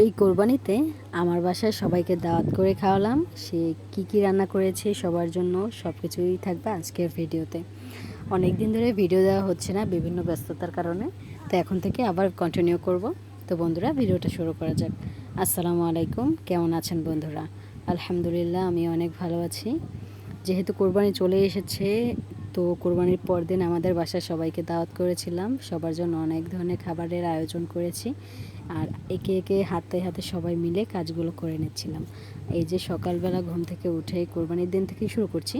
এই কোরবানিতে আমার বাসায় সবাইকে দাওয়াত করে খাওয়ালাম। সে কি কি রান্না করেছে সবার জন্য সব কিছুই থাকবে আজকের ভিডিওতে। অনেক দিন ধরে ভিডিও দেওয়া হচ্ছে না বিভিন্ন ব্যস্ততার কারণে। তো এখন থেকে আবার কন্টিনিউ করব। তো বন্ধুরা, ভিডিওটা শুরু করা যাক। আসসালামু আলাইকুম, কেমন আছেন বন্ধুরা? আলহামদুলিল্লাহ, আমি অনেক ভালো আছি। যেহেতু কোরবানি চলে এসেছে, তো কোরবানির পরদিন আমাদের বাসায় সবাইকে দাওয়াত করেছিলাম। সবার জন্য অনেক ধরনের খাবারের আয়োজন করেছি। আর একে একে হাতে হাতে সবাই মিলে কাজগুলো করে নিচ্ছিলাম। এই যে সকালবেলা ঘুম থেকে উঠে কোরবানির দিন থেকে শুরু করছি।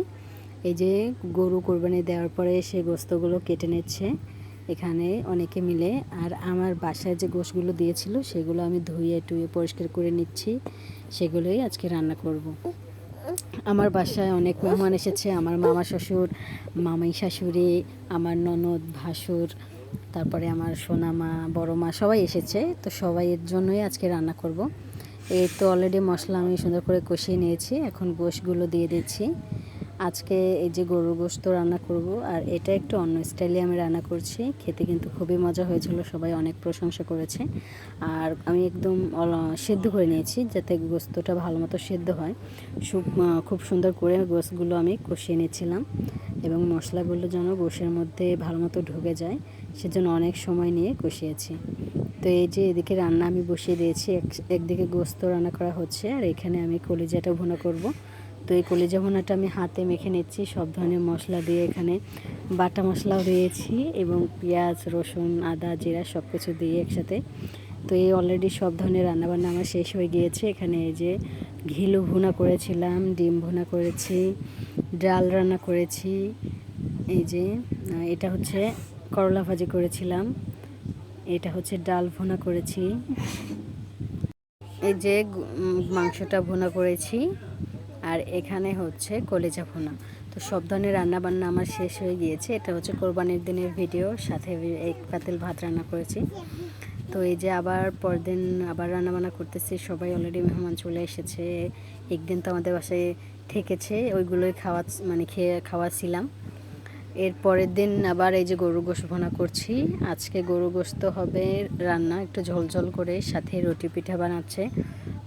এই যে গরু কোরবানি দেওয়ার পরে সে গোস্তগুলো কেটে নিচ্ছে এখানে অনেকে মিলে। আর আমার বাসায় যে গোশগুলো দিয়েছিল সেগুলো আমি ধুয়ে টুয়ে পরিষ্কার করে নিচ্ছি। সেগুলোই আজকে রান্না করব। আমার বাসায় অনেক মেহমান এসেছে। আমার মামা শ্বশুর মামাই শাশুড়ি, আমার ননদ ভাসুর তারপরে আমার সোনা মা বড়ো মা সবাই এসেছে, তো সবাই এর জন্যই আজকে রান্না করব। এই তো অলরেডি মশলা আমি সুন্দর করে কষিয়ে নিয়েছি, এখন গোশগুলো দিয়ে দিচ্ছি। আজকে এই যে গরুর গোস্ত রান্না করব, আর এটা একটু অন্য স্টাইলে আমি রান্না করছি, খেতে কিন্তু খুবই মজা হয়েছিল, সবাই অনেক প্রশংসা করেছে। আর আমি একদম সেদ্ধ করে নিয়েছি, যাতে গোস্তটা ভালো মতো সেদ্ধ হয়। সুপ খুব সুন্দর করে গোস্তগুলো আমি কষিয়ে নিয়েছিলাম, এবং মশলাগুলো যেন গোশের মধ্যে ভালো মতো ঢুকে যায়। সেজন্য অনেক সময় নিয়ে কষিয়েছি। তো এই যে এদিকে রান্না আমি বসিয়ে দিয়েছি একদিকে গোস্ত রান্না করা হচ্ছে আর এখানে আমি কলিজাটা ভুনা করব। তো এই কলিজা ভুনাটা আমি হাতে মেখে নিচ্ছি, সব ধরনের মশলা দিয়ে এখানে বাটা মশলাও দিয়েছি এবং পেঁয়াজ, রসুন, আদা, জিরা সব কিছু দিয়ে একসাথে। তো এই অলরেডি সব ধরনের রান্নাবান্না আমার শেষ হয়ে গিয়েছে। এখানে এই যে ঘিলু ভুনা করেছিলাম, ডিম ভুনা করেছি, ডাল রান্না করেছি। এই যে এটা হচ্ছে করলা ভাজি করেছিলাম। এটা হচ্ছে ডাল ভোনা করেছি। এই যে মাংসটা ভুনা করেছি। আর এখানে হচ্ছে কলেজা ভোনা। তো সব ধরনের রান্নাবান্না আমার শেষ হয়ে গিয়েছে। এটা হচ্ছে কোরবানির দিনের ভিডিও। সাথে এক পাতিল ভাত রান্না করেছি। তো এই যে আবার পরদিন আবার রান্নাবান্না করতেছি। সবাই অলরেডি মেহমান চলে এসেছে। একদিন তো আমাদের বাসায় থেকেছে। ওইগুলোই খাওয়া মানে খেয়ে, খাওয়াছিলাম। এর পরের দিন আবার এই যে গরু গোশ ভোনা করছি। আজকে গরু গোস্ত হবে রান্না, একটু ঝোলঝোল করে, সাথে রুটি পিঠা বানাচ্ছে।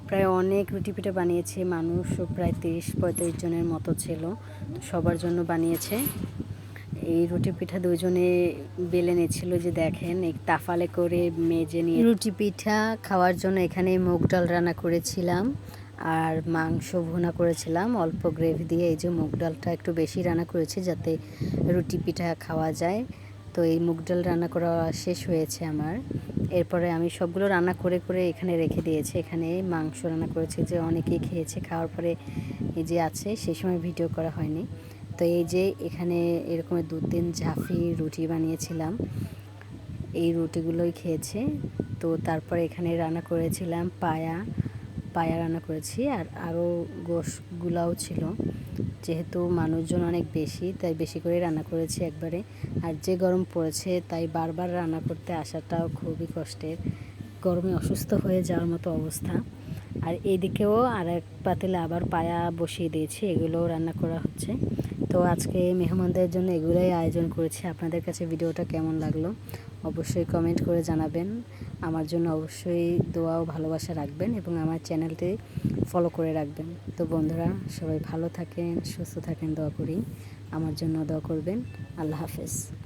প্রায় অনেক রুটি পিঠা বানিয়েছে মানুষ প্রায় তিরিশ পঁয়ত্রিশ জনের মতো ছিল সবার জন্য বানিয়েছে। এই রুটি পিঠা দুজনে বেলে নিয়েছিল যে দেখেন, এই তাফালে করে মেজে নিয়ে রুটি পিঠা খাওয়ার জন্য এখানে মুগ ডাল রান্না করেছিলাম। আর মাংস ভুনা করেছিলাম, অল্প গ্রেভি দিয়ে। এই যে মুগ ডালটা একটু বেশি রান্না করেছি যাতে রুটি পিঠা খাওয়া যায়। তো এই মুগ ডাল রান্না করা শেষ হয়েছে আমার। এরপরে আমি সবগুলো রান্না করে করে এখানে রেখে দিয়েছি। এখানে মাংস রান্না করেছি যে অনেকেই খেয়েছে, খাওয়ার পরে এই যে আছে সেই সময় ভিডিও করা হয়নি। তো এই যে এখানে এরকম দু তিন ঝাঁফি রুটি বানিয়েছিলাম। এই রুটিগুলোই খেয়েছে। তো তারপরে এখানে রান্না করেছিলাম পায়া পায়া রান্না করেছি আর আরও গোশগুলাও ছিল। যেহেতু মানুষজন অনেক বেশি, তাই বেশি করে রান্না করেছি একবারে। আর যে গরম পড়েছে, তাই বারবার রান্না করতে আসাটাও খুবই কষ্টের। গরমে অসুস্থ হয়ে যাওয়ার মতো অবস্থা। আর এইদিকেও আর এক পাতিলে আবার পায়া বসিয়ে দিয়েছি, এগুলোও রান্না করা হচ্ছে। তো আজকে মেহমানদের জন্য এগুলোই আয়োজন করেছি। আপনাদের কাছে ভিডিওটা কেমন লাগল? অবশ্যই কমেন্ট করে জানাবেন। আমার জন্য অবশ্যই দোয়া ও ভালোবাসা রাখবেন এবং আমার চ্যানেলটি ফলো করে রাখবেন। তো বন্ধুরা, সবাই ভালো থাকেন, সুস্থ থাকেন, দোয়া করি। আমার জন্য দোয়া করবেন। আল্লাহ হাফেজ।